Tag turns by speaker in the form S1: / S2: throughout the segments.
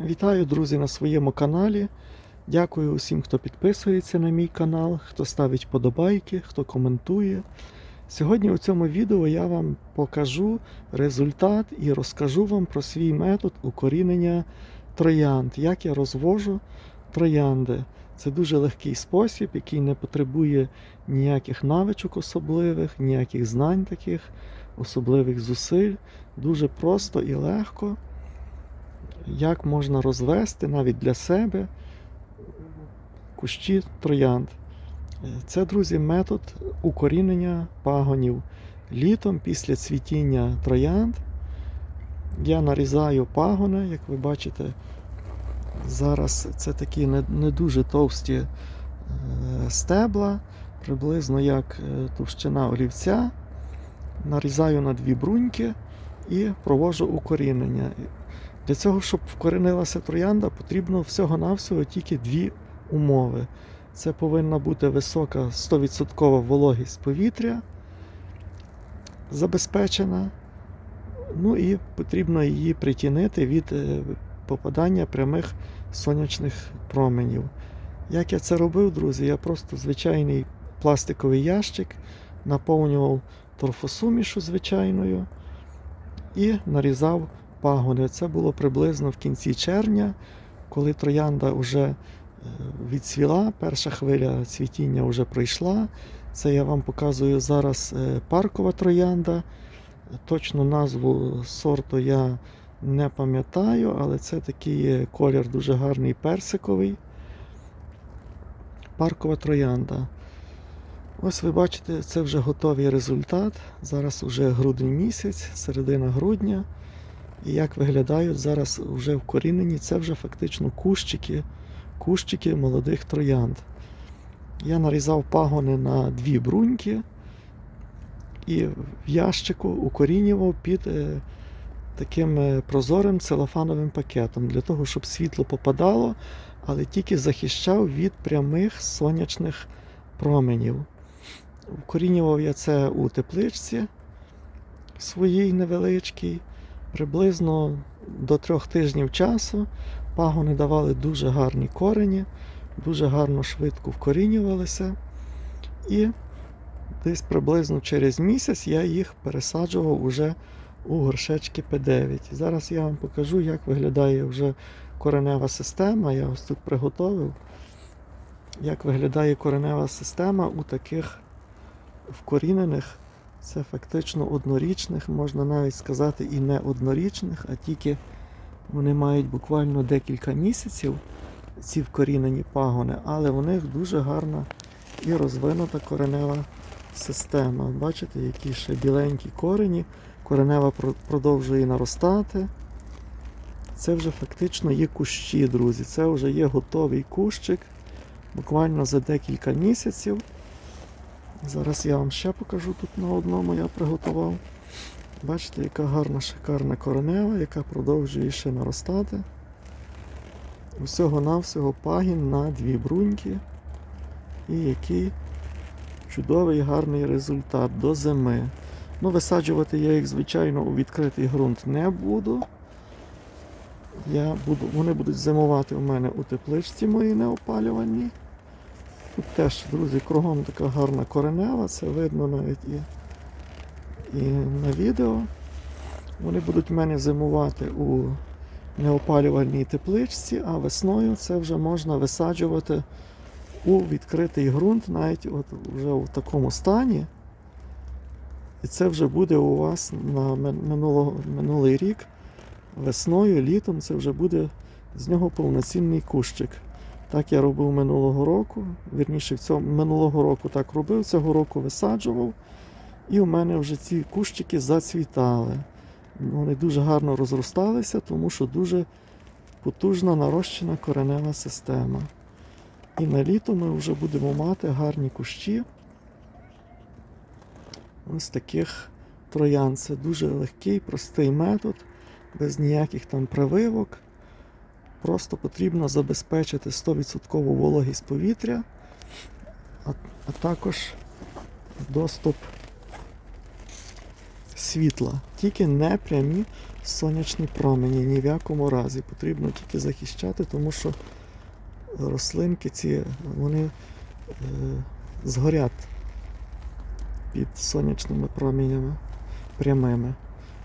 S1: Вітаю, друзі, на своєму каналі. Дякую усім, хто підписується на мій канал, хто ставить подобайки, хто коментує. Сьогодні у цьому відео я вам покажу результат і розкажу вам про свій метод укорінення троянд, як я розвожу троянди. Це дуже легкий спосіб, який не потребує ніяких навичок особливих, ніяких знань таких, особливих зусиль. Дуже просто і легко як можна розвести навіть для себе кущі троянд. Це, друзі, метод укорінення пагонів. Літом після цвітіння троянд я нарізаю пагони, як ви бачите, зараз це такі не, не дуже товсті е, стебла, приблизно як е, товщина олівця. Нарізаю на дві бруньки і провожу укорінення. Для цього, щоб вкоренилася троянда, потрібно всього-навсього тільки дві умови. Це повинна бути висока 100% вологість повітря забезпечена. Ну і потрібно її притінити від е, попадання прямих сонячних променів. Як я це робив, друзі, я просто звичайний пластиковий ящик наповнював торфосумішу звичайною і нарізав пагони. Це було приблизно в кінці червня, коли троянда вже відцвіла, перша хвиля цвітіння вже пройшла. Це я вам показую зараз е, паркова троянда. Точну назву сорту я не пам'ятаю, але це такий колір дуже гарний персиковий. Паркова троянда. Ось ви бачите, це вже готовий результат. Зараз вже грудень місяць, середина грудня. І як виглядають зараз вже вкорінені, це вже фактично кущики, кущики молодих троянд. Я нарізав пагони на дві бруньки і в ящику укорінював під е, таким е, прозорим целофановим пакетом, для того, щоб світло попадало, але тільки захищав від прямих сонячних променів. Укорінював я це у тепличці своїй невеличкій. Приблизно до трьох тижнів часу пагони давали дуже гарні корені, дуже гарно швидко вкорінювалися. І десь приблизно через місяць я їх пересаджував уже у горшечки П9. Зараз я вам покажу, як виглядає вже коренева система. Я ось тут приготовив, як виглядає коренева система у таких вкорінених це фактично однорічних, можна навіть сказати і не однорічних, а тільки вони мають буквально декілька місяців, ці вкорінені пагони, але в них дуже гарна і розвинута коренева система. Бачите, які ще біленькі корені, коренева продовжує наростати. Це вже фактично є кущі, друзі. Це вже є готовий кущик. Буквально за декілька місяців. Зараз я вам ще покажу тут на одному я приготував. Бачите, яка гарна шикарна коренева, яка продовжує ще наростати. Усього-навсього пагін на дві бруньки. І який чудовий гарний результат до зими. Ну, висаджувати я їх, звичайно, у відкритий ґрунт не буду. Я буду, Вони будуть зимувати у мене у тепличці моїй неопалюваній. Тут теж, друзі, кругом така гарна коренева, це видно навіть і, і на відео. Вони будуть в мене зимувати у неопалювальній тепличці, а весною це вже можна висаджувати у відкритий ґрунт, навіть от вже у такому стані. І це вже буде у вас на минулого, минулий рік, весною, літом це вже буде з нього повноцінний кущик. Так я робив минулого року. Вірніше, в цьому минулого року так робив, цього року висаджував. І у мене вже ці кущики зацвітали. Вони дуже гарно розросталися, тому що дуже потужна нарощена коренева система. І на літо ми вже будемо мати гарні кущі. Ось таких троян. Це дуже легкий, простий метод, без ніяких там прививок. Просто потрібно забезпечити 100% вологість повітря, а, а також доступ світла, тільки не прямі сонячні промені ні в якому разі. Потрібно тільки захищати, тому що рослинки ці вони е, згорять під сонячними променями прямими,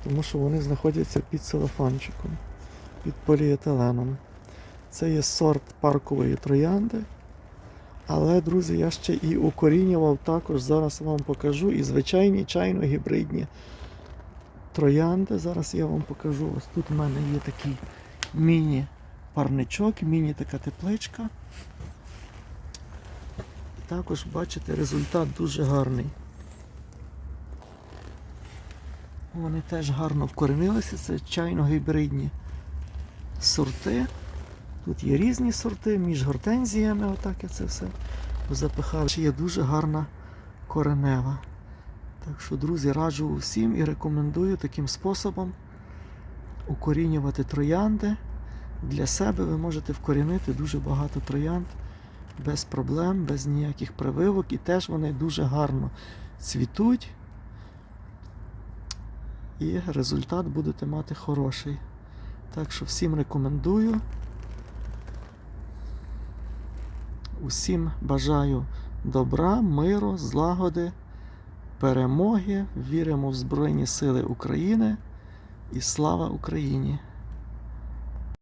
S1: тому що вони знаходяться під целофанчиком, під поліетиленом. Це є сорт паркової троянди. Але, друзі, я ще і укорінював також, зараз вам покажу, і звичайні чайно-гібридні троянди. Зараз я вам покажу. Ось тут в мене є такий міні-парничок, міні така тепличка. І також бачите, результат дуже гарний. Вони теж гарно вкоренилися, це чайно-гібридні сорти. Тут є різні сорти між гортензіями, отак я це все запихав. Ще є дуже гарна коренева. Так що, друзі, раджу усім і рекомендую таким способом укорінювати троянди. Для себе ви можете вкорінити дуже багато троянд без проблем, без ніяких прививок, і теж вони дуже гарно цвітуть. І результат будете мати хороший. Так що всім рекомендую. Усім бажаю добра, миру, злагоди, перемоги. Віримо в Збройні Сили України і слава Україні!